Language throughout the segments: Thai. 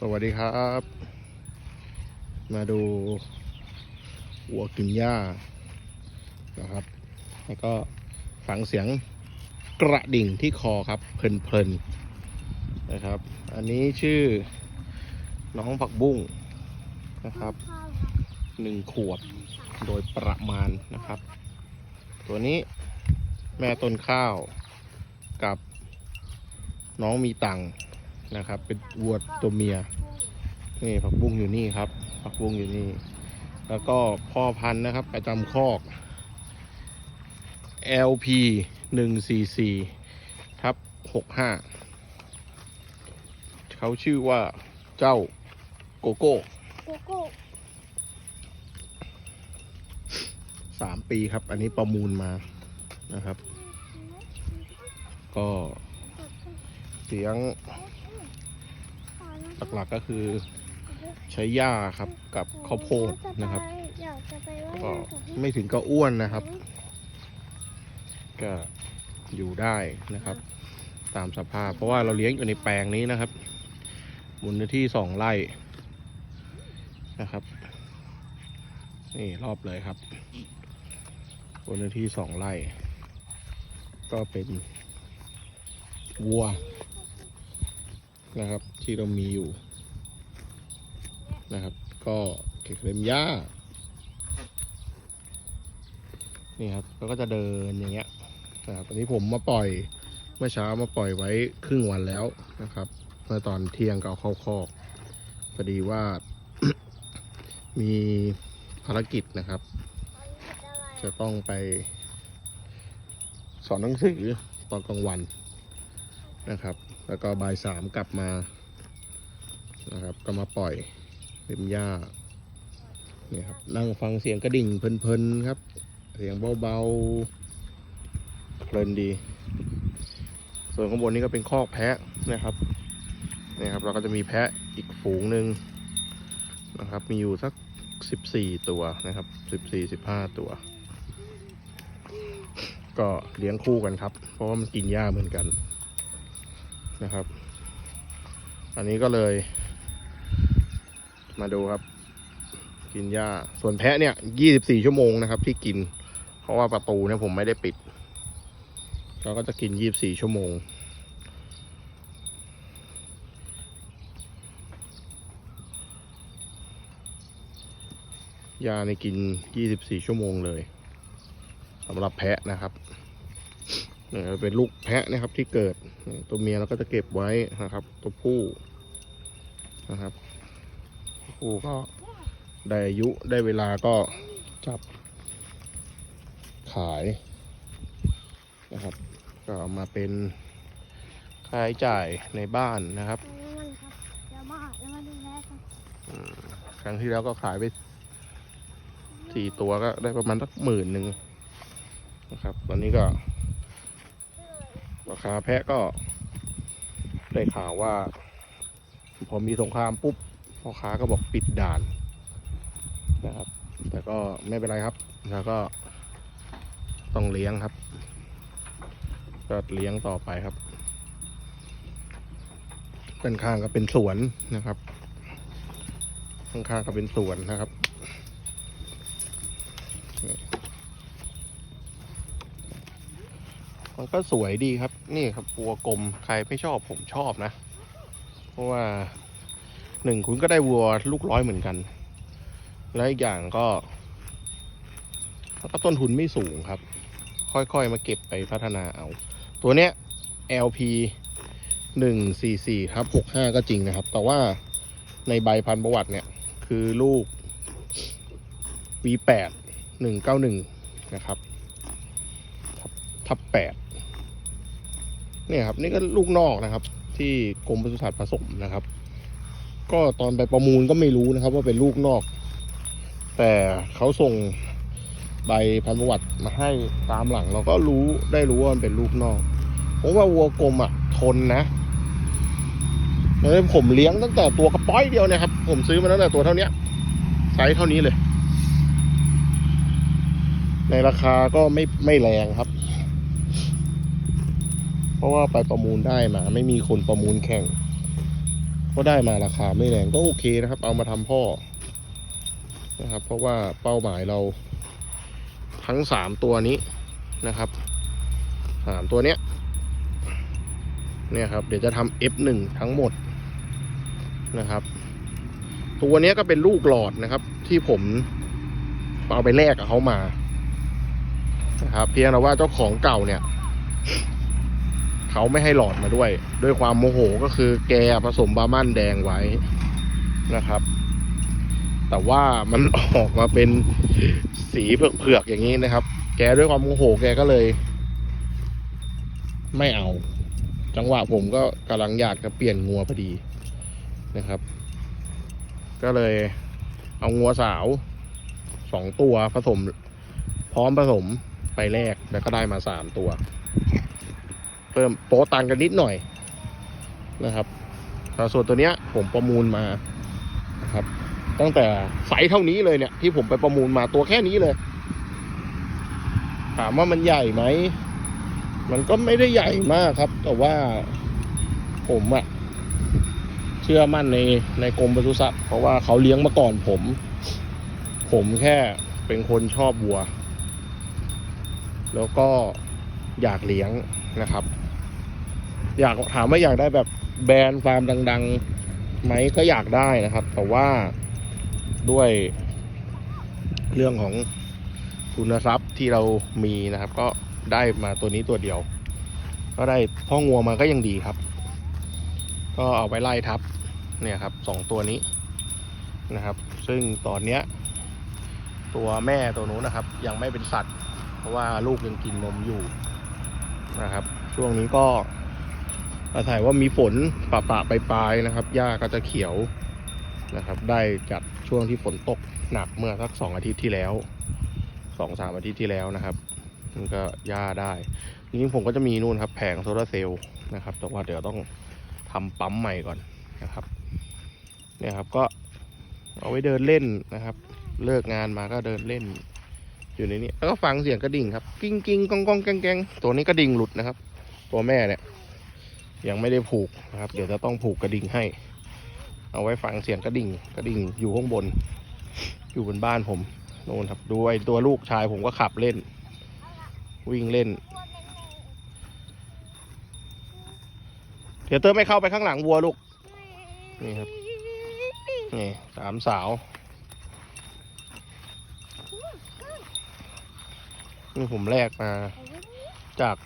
สวัสดีครับ มาดูวัวกินหญ้านะครับ แล้วก็ฟังเสียงกระดิ่งที่คอครับ เพลินๆนะครับ อันนี้ชื่อน้องผักบุ้งนะครับหนึ่งขวบโดยประมาณนะครับ ตัวนี้แม่ต้นข้าวกับน้องมีตัง นะครับ เป็นวัวตัวเมียนี่ผักบุ้งอยู่นี่ครับ ผักบุ้งอยู่นี่ แล้วก็พ่อพันธุ์นะครับประจำคอก LP หนึ่งสี่สี่ทับหกห้าเขาชื่อว่าเจ้าโกโก้โกโก้สามปีครับ อันนี้ประมูลมานะครับ ก็เสียง หลักๆก็คือ ใช้หญ้าครับกับข้าวโพดนะครับ ก็ไม่ถึงก็อ้วนนะครับ ก็อยู่ได้นะครับ ตามสภาพ เพราะว่าเราเลี้ยงอยู่ในแปลงนี้นะครับมูลนื้อที่สองไร่นะครับ นี่รอบเลยครับบนเนื้อที่สองไร่ ก็เป็นวัว นะครับ ที่เรามีอยู่ นะครับ ก็เก็บเล็มหญ้านี่ครับแล้วก็จะเดินอย่างเงี้ยนะครับอันนี้ผมมาปล่อยเมื่อเช้ามาปล่อยไว้ครึ่งวันแล้วนะครับเมื่อตอนเที่ยงก็เอาเข้าคอกพอดีว่า มีภารกิจนะครับ จะต้องไปสอนหนังสือตอนกลางวัน นะครับ แล้วก็บ่ายสามกลับมานะครับ ก็มาปล่อยเล็มหญ้าเนี่ยครับนั่งฟังเสียงกระดิ่งเพลินๆครับ เสียงเบาๆเพลินดี ส่วนข้างบนนี้ก็เป็นคอกแพะนะครับเนี่ยครับ เราก็จะมีแพะอีกฝูงหนึ่งนะครับ มีอยู่สักสิบสี่ตัวนะครับสิบสี่สิบห้าตัว ก็เลี้ยงคู่กันครับ เพราะว่ามันกินหญ้าเหมือนกัน นะครับ อันนี้ก็เลย มาดูครับ กินหญ้า ส่วนแพะเนี่ยยี่สิบสี่ชั่วโมงนะครับ ที่กิน เพราะว่าประตูเนี่ยผมไม่ได้ปิดเราก็จะกินยี่บสี่ชั่วโมง ยาในกินยี่สิบสี่ชั่วโมงเลยสำหรับแพะนะครับ เนี่ยเป็นลูกแพะนะครับที่เกิด ตัวเมียเราก็จะเก็บไว้นะครับ ตัวผู้นะครับผู้ก็ได้อายุได้เวลาก็จับขายนะครับ ก็เอามาเป็นค่าใช้จ่ายในบ้านนะครับครับเดี๋ยวมาเดี๋ยวมาดูแลครับครั้งที่แล้วก็ขายไปสี่ตัวก็ได้ประมาณสักหมื่นหนึ่งนะครับ ตอนนี้ก็ ราคาแพะก็ได้ข่าวว่า พอมีสงครามปุ๊บพ่อค้าก็บอกปิดด่านนะครับ แต่ก็ไม่เป็นไรครับ แล้วก็ต้องเลี้ยงครับ ก็เลี้ยงต่อไปครับด้านข้างก็เป็นสวนนะครับ ข้างๆก็เป็นสวนนะครับนี่ มันก็สวยดีครับ นี่ครับวัวกลมใครไม่ชอบผมชอบนะ เพราะว่าหนึ่งคุณก็ได้วัวลูกร้อยเหมือนกัน แล้วอีกอย่างก็แล้วก็ต้นทุนไม่สูงครับ ค่อยๆมาเก็บไปพัฒนาเอา ตัวเนี้ย LP หนึ่งสี่สี่ครับหกห้าก็จริงนะครับ แต่ว่าในใบพันธุ์ประวัติเนี่ย คือลูก V8 หนึ่งเก้าหนึ่งนะครับ ทับทับแปด เนี่ยครับนี่ก็ลูกนอกนะครับ ที่กรมปศุสัตว์ผสมนะครับ ก็ตอนไปประมูลก็ไม่รู้นะครับ ว่าเป็นลูกนอก แต่เขาส่งใบพันธุ์ประวัติมาให้ตามหลัง เราก็รู้ได้รู้ว่ามันเป็นลูกนอกผมว่าวัวกลมอะทนนะแล้วผมเลี้ยงตั้งแต่ตัวกระป้อยเดียวเนะครับ ผมซื้อมาตั้งแต่ตัวเท่านี้ไซส์เท่านี้เลย ในราคาก็ไม่ไม่แรงครับ เพราะว่าไปประมูลได้มา ไม่มีคนประมูลแข่ง ก็ได้มาราคาไม่แรงก็โอเคนะครับ เอามาทำพ่อนะครับ เพราะว่าเป้าหมายเราทั้งสามตัวนี้นะครับสามตัวเนี้ยเนี่ยครับ เดี๋ยวจะทำ F1 ทั้งหมดนะครับ ตัวเนี้ยก็เป็นลูกหลอดนะครับ ที่ผมเอาไปแลกกับเขามานะครับ เพียงแต่ว่าเจ้าของเก่าเนี่ย เขาไม่ให้หลอดมาด้วย ด้วยความโมโหก็คือแกผสมบาร์มันแดงไว้นะครับ แต่ว่ามันออกมาเป็นสีเผือกๆอย่างนี้นะครับ แกด้วยความโมโหแกก็เลย ไม่เอา จังหวะผมก็กำลังอยากจะเปลี่ยนงัวพอดีนะครับ ก็เลยเอางัวสาวสองตัวผสม พร้อมผสมไปแรกแล้วก็ได้มาสามตัว เพิ่มโป๊ตันกันนิดหน่อยนะครับแต่ส่วนตัวเนี้ยผมประมูลมาครับ ตั้งแต่ไซส์เท่านี้เลยเนี่ย ที่ผมไปประมูลมาตัวแค่นี้เลย ถามว่ามันใหญ่ไหม มันก็ไม่ได้ใหญ่มากครับ แต่ว่าผมอะเชื่อมั่นในในกรมปศุสัตว์เพราะว่าเขาเลี้ยงมาก่อนผม ผมแค่เป็นคนชอบวัว แล้วก็อยากเลี้ยงนะครับ อยากถามว่าอยากได้แบบแบรนด์ฟาร์มดังๆไหมก็อยากได้นะครับ แต่ว่าด้วยเรื่องของทุนทรัพย์ที่เรามีนะครับ ก็ได้มาตัวนี้ตัวเดียว ก็ได้พ่องัวมาก็ยังดีครับ ก็เอาไปไล่ทับเนี่ยครับสองตัวนี้นะครับ ซึ่งตอนเนี้ย ตัวแม่ตัวนู้นนะครับ ยังไม่เป็นสัตว์ เพราะว่าลูกยังกินนมอยู่นะครับ ช่วงนี้ก็ อาศัยว่ามีฝนปะปะไปลายนะครับหญ้าก็จะเขียวนะครับ ได้จากช่วงที่ฝนตกหนักเมื่อสักสองอาทิตย์ที่แล้วสองสามอาทิตย์ที่แล้วนะครับมันก็หญ้าได้จริงๆผมก็จะมีนู่นครับ แผงโซลาร์เซลล์นะครับแต่ว่าเดี๋ยวต้องทำปั๊มใหม่ก่อนนะครับเนี่ยครับก็เอาไว้เดินเล่นนะครับ เลิกงานมาก็เดินเล่น อยู่ในนี้แล้วก็ฟังเสียงกระดิ่งครับ กิ้งกิ้งกองกองแกงแกงตัวนี้กระดิ่งหลุดนะครับ ตัวแม่เนี่ย ยังไม่ได้ผูกนะครับ เดี๋ยวจะต้องผูกกระดิ่งให้ เอาไว้ฟังเสียงกระดิ่ง กระดิ่งอยู่ข้างบน อยู่บนบ้านผมโน่นครับดูไอตัวลูกชายผมก็ขับเล่น วิ่งเล่น เดี๋ยวเติมไม่เข้าไปข้างหลังวัวลูก นี่ครับ นี่สามสาวนี่ผมแลกมาจาก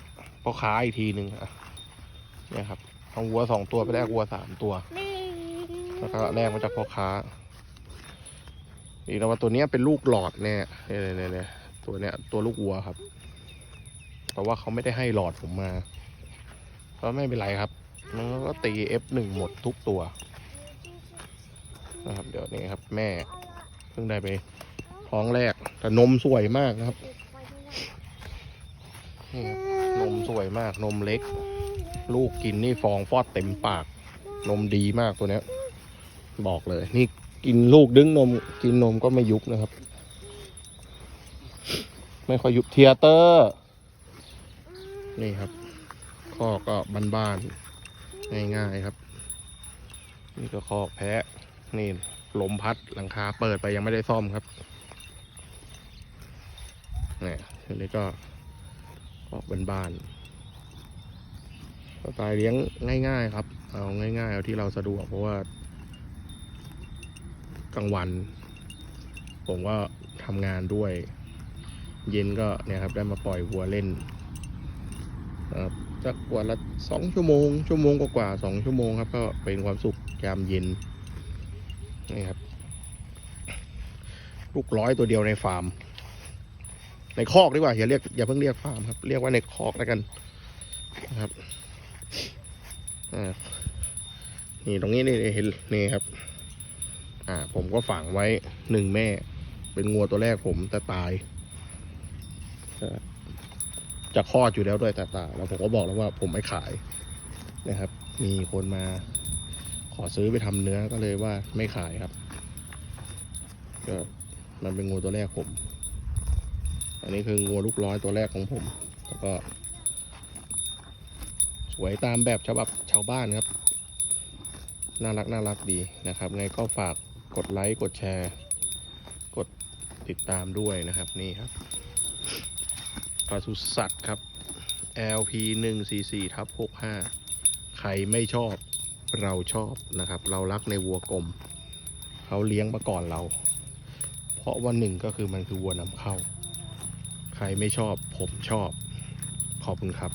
พ่อค้าอีกทีหนึ่งอะ เนี่ยครับเอาวัวสองตัวไปแลกวัวสามตัว แล้วก็แลกมาจากพ่อค้า อีกแล้วว่าตัวนี้เป็นลูกหลอดเนี่ยเนี่ยเนี่ยเนี่ยตัวเนี้ยตัวลูกวัวครับ แต่ว่าเขาไม่ได้ให้หลอดผมมาก็ไม่เป็นไรครับ มันก็ตี F1 หมดทุกตัวนะครับ เดี๋ยวนี้ครับ แม่เพิ่งได้ไปท้องแรก แต่นมสวยมากนะครับนี่ครับนมสวยมากนมเล็ก ลูกกินนี่ฟองฟอดเต็มปาก นมดีมากตัวเนี้ย บอกเลย นี่กินลูกดึงนม กินนมก็ไม่ยุบนะครับ ไม่ค่อยยุบเทียเตอร์ นี่ครับข้อก็บ้านๆง่ายๆครับ นี่ก็คอกแพะนี่ลมพัดหลังคาเปิดไปยังไม่ได้ซ่อมครับนี่ทีนี้ก็ออกบ้านๆ สไตล์เลี้ยงง่ายๆครับ เอาง่ายๆเอาที่เราสะดวกเพราะว่ากลางวัน ผมก็ทำงานด้วย เย็นก็เนี่ยครับได้มาปล่อยวัวเล่นนะครับสักวันละสองชั่วโมง ชั่วโมงกว่าๆสองชั่วโมงครับ ก็เป็นความสุขยามเย็นนี่ครับ ลูกร้อยตัวเดียวในฟาร์ม ในคอกดีกว่าอย่าเรียกอย่าเพิ่งเรียกฟาร์มครับ เรียกว่าในคอกแล้วกันนะครับอ่า นี่ตรงนี้นี่เห็นนี่ครับ อ่า ผมก็ฝังไว้หนึ่งแม่ เป็นงัวตัวแรกผมแต่ตายจะคลอดอยู่แล้วด้วยแต่ตายแล้วผมก็บอกแล้วว่าผมไม่ขายนะครับ มีคนมา ขอซื้อไปทำเนื้อก็เลยว่าไม่ขายครับก็มันเป็นงูตัวแรกผม อันนี้คืองูลูกร้อยตัวแรกของผม แล้วก็ สวยตามแบบฉบับชาวบ้านครับ น่ารักน่ารักดีนะครับไงก็ฝากกดไลค์กดแชร์ กดติดตามด้วยนะครับนี่ครับปศุสัตว์ครับ LP 1 4 4ทับ65 ใครไม่ชอบเราชอบนะครับ เรารักในวัวกลมเขาเลี้ยงมาก่อนเรา เพราะว่าหนึ่งก็คือมันคือวัวนำเข้า ใครไม่ชอบผมชอบ ขอบคุณครับ